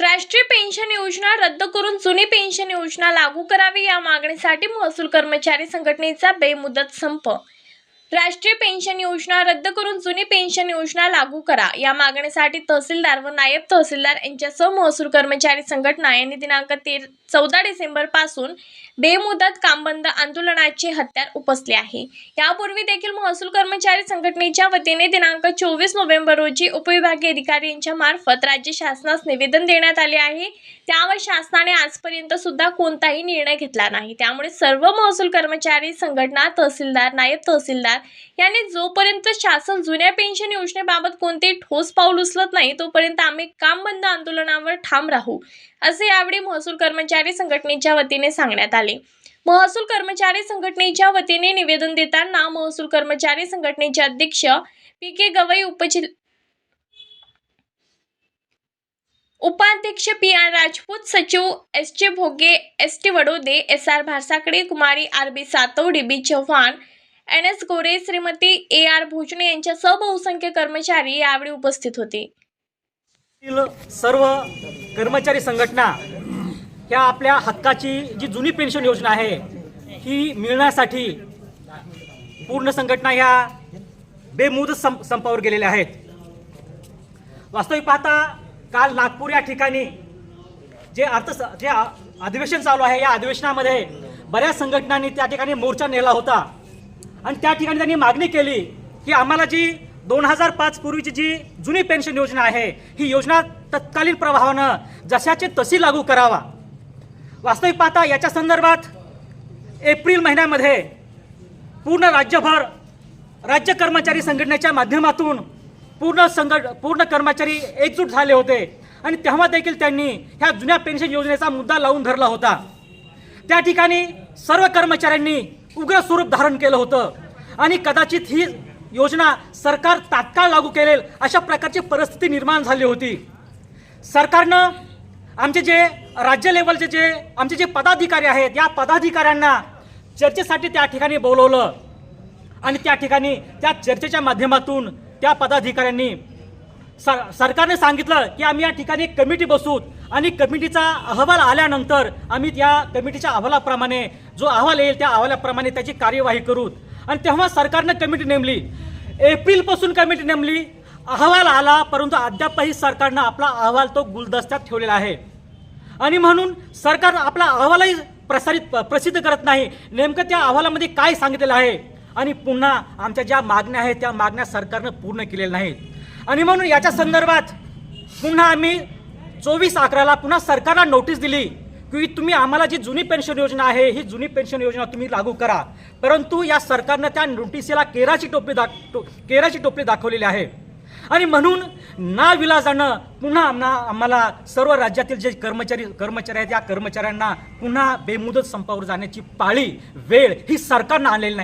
राष्ट्रीय पेन्शन योजना रद्द करून जुनी पेन्शन योजना लागू करावी या मागणीसाठी महसूल कर्मचारी संघटनेचा बेमुदत संप राष्ट्रीय पेन्शन योजना रद्द करून जुनी पेन्शन योजना लागू करा. या मागणीसाठी तहसीलदार व नायब तहसीलदार यांच्यासह महसूल कर्मचारी संघटना यांनी दिनांक तेर चौदा डिसेंबरपासून बेमुदत कामबंद आंदोलनाचे हत्यार उपसले आहे. यापूर्वी देखील महसूल कर्मचारी संघटनेच्या वतीने दिनांक चोवीस नोव्हेंबर रोजी उपविभागीय अधिकारी यांच्या मार्फत राज्य शासनास निवेदन देण्यात आले आहे. त्यावर शासनाने आजपर्यंत सुद्धा कोणताही निर्णय घेतला नाही. त्यामुळे सर्व महसूल कर्मचारी संघटना तहसीलदार नायब तहसीलदार यांनी जोपर्यंत शासन जुन्या पेन्शन योजनेबाबत कोणतेही ठोस पाऊल उचलत नाही तोपर्यंत आम्ही काम बंद आंदोलनावर ठाम राहू असे यावेळी महसूल कर्मचारी संघटनेच्या वतीने सांगण्यात आले. महसूल कर्मचारी संघटनेच्या वतीने निवेदन देताना महसूल कर्मचारी संघटनेचे अध्यक्ष पी के गवई उपजिल उपाध्यक्ष पी आर राजपूत सचिव S J Bhoge S T Wadode S R Bharsakade Kumari R B Satwadi B Chavan N S Gore Shrimati A R Bhojane यांच्यासह बहुसंख्य कर्मचारी यावेळी उपस्थित होते. सर्व कर्मचारी संघटना ह्या आपल्या हक्काची जी जुनी पेन्शन योजना आहे ही मिळण्यासाठी पूर्ण संघटना ह्या बेमुदत संप संपावर गेलेल्या आहेत. वास्तविक पाहता काल नागपूर या ठिकाणी जे अर्थ जे अधिवेशन चालू आहे या अधिवेशनामध्ये बऱ्याच संघटनांनी त्या ठिकाणी मोर्चा नेला होता. आणि त्या ठिकाणी त्यांनी मागणी केली की आम्हाला जी दोन हजार पाच पूर्वीची जी जुनी पेन्शन योजना आहे ही योजना तत्कालीन प्रभावानं जशाचे तशी लागू करावा. वास्तविक पाहता याच्या संदर्भात एप्रिल महिन्यामध्ये पूर्ण राज्यभर राज्य कर्मचारी संघटनेच्या माध्यमातून पूर्ण संघट पूर्ण कर्मचारी एकजूट झाले होते. आणि तेव्हा देखील त्यांनी ह्या जुन्या पेन्शन योजनेचा मुद्दा लावून धरला होता. त्या ठिकाणी सर्व कर्मचाऱ्यांनी उग्र स्वरूप धारण केलं होतं. आणि कदाचित ही योजना सरकार तात्काळ लागू केलेल अशा प्रकारची परिस्थिती निर्माण झाली होती. सरकारनं आमचे जे राज्य लेवलचे जे आमचे जे पदाधिकारी आहेत या पदाधिकाऱ्यांना चर्चेसाठी त्या ठिकाणी बोलवलं. आणि त्या ठिकाणी त्या चर्चेच्या माध्यमातून त्या पदाधिकाऱ्यांनी सर सरकारने सांगितलं की आम्ही या ठिकाणी कमिटी बसूत आणि कमिटीचा अहवाल आल्यानंतर आम्ही त्या कमिटीच्या अहवालाप्रमाणे जो अहवाल येईल त्या अहवालाप्रमाणे त्याची कार्यवाही करू. आणि तेव्हा सरकारनं कमिटी नेमली. एप्रिलपासून कमिटी नेमली. अहवाल आला परंतु अद्यापही सरकारनं आपला अहवाल तो गुलदस्त्यात ठेवलेला आहे. आणि म्हणून सरकार आपला अहवालही प्रसारित प्रसिद्ध करत नाही. नेमकं त्या अहवालामध्ये काय सांगितलेलं आहे? आणि पुन्हा आमच्या ज्या मागण्या आहेत त्या मागण्या सरकारनं पूर्ण केलेल्या नाहीत. आणि म्हणून याच्या संदर्भात पुन्हा आम्ही चोवीस अकराला पुन्हा सरकारला नोटीस दिली की तुम्ही आम्हाला जी जुनी पेन्शन योजना आहे ही जुनी पेन्शन योजना तुम्ही लागू करा. परंतु या सरकारनं त्या नोटिसीला केराची टोपली दाख टो- केराची टोपली दाखवलेली आहे. आणि म्हणून ना विलाजानं पुन्हा आम्हा आम्हाला सर्व राज्यातील जे कर्मचारी कर्मचारी आहेत या कर्मचाऱ्यांना पुन्हा बेमुदत संपावर जाण्याची पाळी वेळ ही सरकारनं आणलेली नाही.